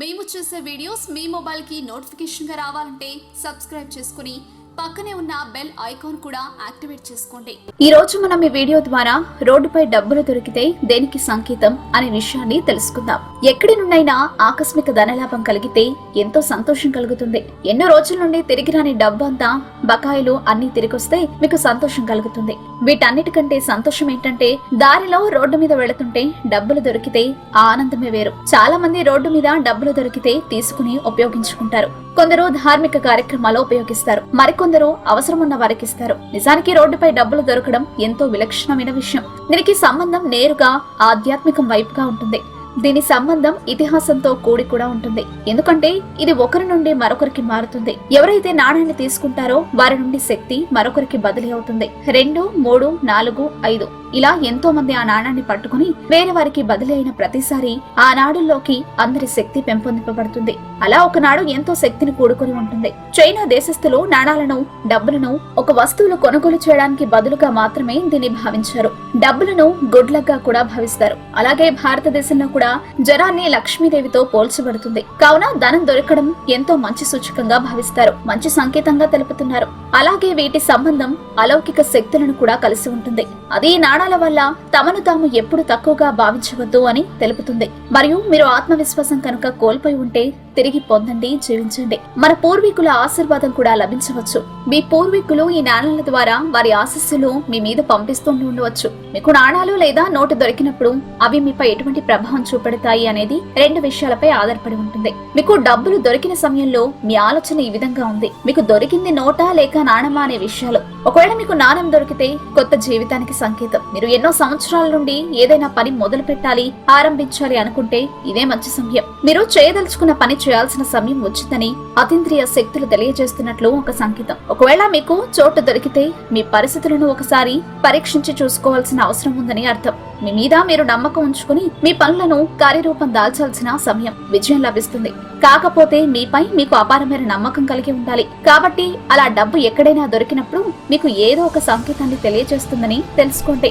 మేము చేసే వీడియోస్ మీ మొబైల్కి నోటిఫికేషన్గా రావాలంటే సబ్స్క్రైబ్ చేసుకుని పక్కనే ఉన్న బెల్ ఐకాన్ కూడా యాక్టివేట్ చేసుకోండి. ఈ రోజు మనం ఈ వీడియో ద్వారా రోడ్డుపై డబ్బులు దొరికితే దేనికి సంకేతం అనే విషయాన్ని తెలుసుకుందాం. ఎక్కడి నుండైనా ఆకస్మిక ధనలాభం కలిగితే ఎంతో సంతోషం కలుగుతుంది. ఎన్నో రోజుల నుండి తిరిగి రాని డబ్బు అంతా బకాయిలు అన్ని తిరిగొస్తే మీకు సంతోషం కలుగుతుంది. వీటన్నిటికంటే సంతోషం ఏంటంటే దారిలో రోడ్డు మీద వెళుతుంటే డబ్బులు దొరికితే ఆ ఆనందమే వేరు. చాలా మంది రోడ్డు మీద డబ్బులు దొరికితే తీసుకుని ఉపయోగించుకుంటారు. కొందరు ధార్మిక కార్యక్రమాల్లో ఉపయోగిస్తారు. మరికొందరు అవసరం ఉన్న వారికి ఇస్తారు. నిజానికి రోడ్డుపై డబ్బులు దొరకడం ఎంతో విలక్షణమైన విషయం. దీనికి సంబంధం నేరుగా ఆధ్యాత్మికం వైపుగా ఉంటుంది. దీని సంబంధం ఇతిహాసంతో కూడి కూడా ఉంటుంది. ఎందుకంటే ఇది ఒకరి నుండి మరొకరికి మారుతుంది. ఎవరైతే నాణ్యాన్ని తీసుకుంటారో వారి నుండి శక్తి మరొకరికి బదిలీ అవుతుంది. రెండు మూడు నాలుగు ఐదు. ఇలా ఎంతో మంది ఆ నాణాన్ని పట్టుకుని వేరే వారికి బదిలీ అయిన ప్రతిసారి ఆ నాడుల్లోకి అందరి శక్తి పెంపొందింపబడుతుంది. అలా ఒకనాడు ఎంతో శక్తిని కూడుకుని ఉంటుంది. చైనా దేశస్థులు నాణాలను డబ్బులను ఒక వస్తువులు కొనుగోలు చేయడానికి బదులుగా మాత్రమే దీన్ని భావించారు. డబ్బులను గుడ్లగా కూడా భావిస్తారు. అలాగే భారతదేశంలో కూడా జనాన్ని లక్ష్మీదేవితో పోల్చబడుతుంది. కావున ధనం దొరకడం ఎంతో మంచి సూచకంగా భావిస్తారు. మంచి సంకేతంగా తెలుపుతున్నారు. అలాగే వీటి సంబంధం అలౌకిక శక్తులను కూడా కలిసి ఉంటుంది. అది ఈ నాణాల వల్ల తమను తాము ఎప్పుడు తక్కువగా భావించవద్దు అని తెలుపుతుంది. మరియు మీరు ఆత్మవిశ్వాసం కనుక కోల్పోయి ఉంటే తిరిగి పొందండి జీవించండి. మన పూర్వీకుల ఆశీర్వాదం కూడా లభించవచ్చు. మీ పూర్వీకులు ఈ నాణాల ద్వారా వారి ఆశస్సులు మీ మీద పంపిస్తూ ఉండవచ్చు. మీకు నాణాలు లేదా నోటు దొరికినప్పుడు అవి మీపై ఎటువంటి ప్రభావం చూపెడతాయి అనేది రెండు విషయాలపై ఆధారపడి ఉంటుంది. మీకు డబ్బులు దొరికిన సమయంలో మీ ఆలోచన ఈ విధంగా ఉంది. మీకు దొరికింది నోటా లేక నాణమా అనే విషయాలు. ఒకవేళ మీకు నాణం దొరికితే కొత్త జీవితానికి సంకేతం. మీరు ఎన్నో సంవత్సరాల నుండి ఏదైనా పని మొదలు పెట్టాలి ఆరంభించాలి అనుకుంటే ఇదే మంచి సమయం. మీరు చేయదలుచుకున్న పని చేయాల్సిన సమయం వచ్చిందని అతీంద్రియ శక్తులు తెలియజేస్తున్నట్లు ఒక సంకేతం. ఒకవేళ మీకు చోటు దొరికితే మీ పరిస్థితులను ఒకసారి పరీక్షించి చూసుకోవాల్సిన అవసరం ఉందని అర్థం. మీ మీద మీరు నమ్మకం ఉంచుకుని మీ పనులను కార్యరూపం దాల్చాల్సిన సమయం విజయం లభిస్తుంది. కాకపోతే మీపై మీకు అపారమైన నమ్మకం కలిగి ఉండాలి. కాబట్టి అలా డబ్బు ఎక్కడైనా దొరికినప్పుడు మీకు ఏదో ఒక సంకేతాన్ని తెలియజేస్తుందని తెలుసుకోండి.